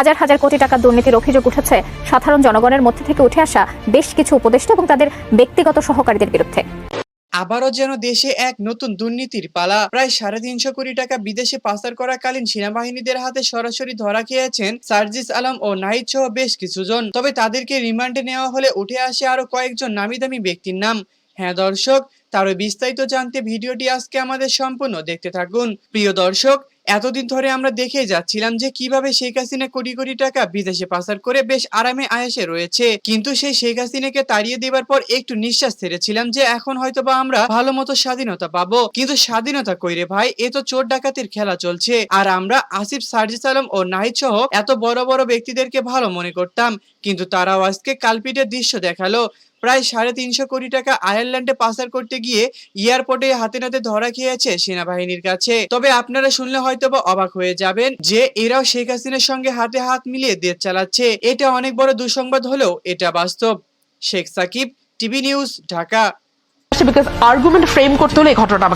হাজার হাজার কোটি টাকার দুর্নীতির অভিযোগ উঠেছে। সাধারণ জনগণের মধ্যে থেকে উঠে আসা বেশ কিছু উপদেষ্টা এবং তাদের ব্যক্তিগত সহকারীদের বিরুদ্ধে। আবারও যেন দেশে এক নতুন দুর্নীতির পালা। প্রায় সাড়ে তিনশো কোটি টাকা বিদেশে পাচার করাকালীন সেনাবাহিনীদের হাতে সরাসরি ধরা খেয়েছেন সার্জিস আলম ও নাহিদ সহ বেশ কিছুজন। তবে তাদেরকে রিমান্ডে নেওয়া হলে উঠে আসে আরও কয়েকজন নামি দামি ব্যক্তির নাম। হ্যাঁ দর্শক, তারও বিস্তারিত জানতে ভিডিওটি আজকে আমাদের সম্পূর্ণ দেখতে থাকুন। প্রিয় দর্শক এতদিন ধরে আমরা দেখেই যাচ্ছিলাম যে কীভাবে শেখ হাসিনা কোটি কোটি টাকা বিদেশে পাচার করে বেশ আরামে আয়াসে রয়েছে। কিন্তু সেই শেখ হাসিনাকে তাড়িয়ে দেবার পর একটু নিঃশ্বাস ছেড়েছিলাম যে এখন হয়তো বা আমরা ভালো মতো স্বাধীনতা পাবো। কিন্তু স্বাধীনতা কইরে ভাই? এ তো চোর ডাকাতির খেলা চলছে। আর আমরা আসিফ সার্জিস আলম ও নাহিদ সহ এত বড় বড় ব্যক্তিদেরকে ভালো মনে করতাম। কিন্তু তারাও আজকে কালপিটের দৃশ্য দেখাল। প্রায় সাড়ে তিনশো কোটি টাকা আয়ারল্যান্ডে পাচার করতে গিয়ে এয়ারপোর্টে হাতে নাতে ধরা খেয়েছে সেনাবাহিনীর কাছে। তবে আপনারা শুনলে হয়তো বা অবাক হয়ে যাবেন যে এরাও শেখ হাসিনার সঙ্গে হাতে হাত মিলিয়ে দেশ চালাচ্ছে। এটা অনেক বড় দুঃসংবাদ হলেও এটা বাস্তব। Sheikh Shakib, TV news, Dhaka. Argument frame করতে হলে ঘটনা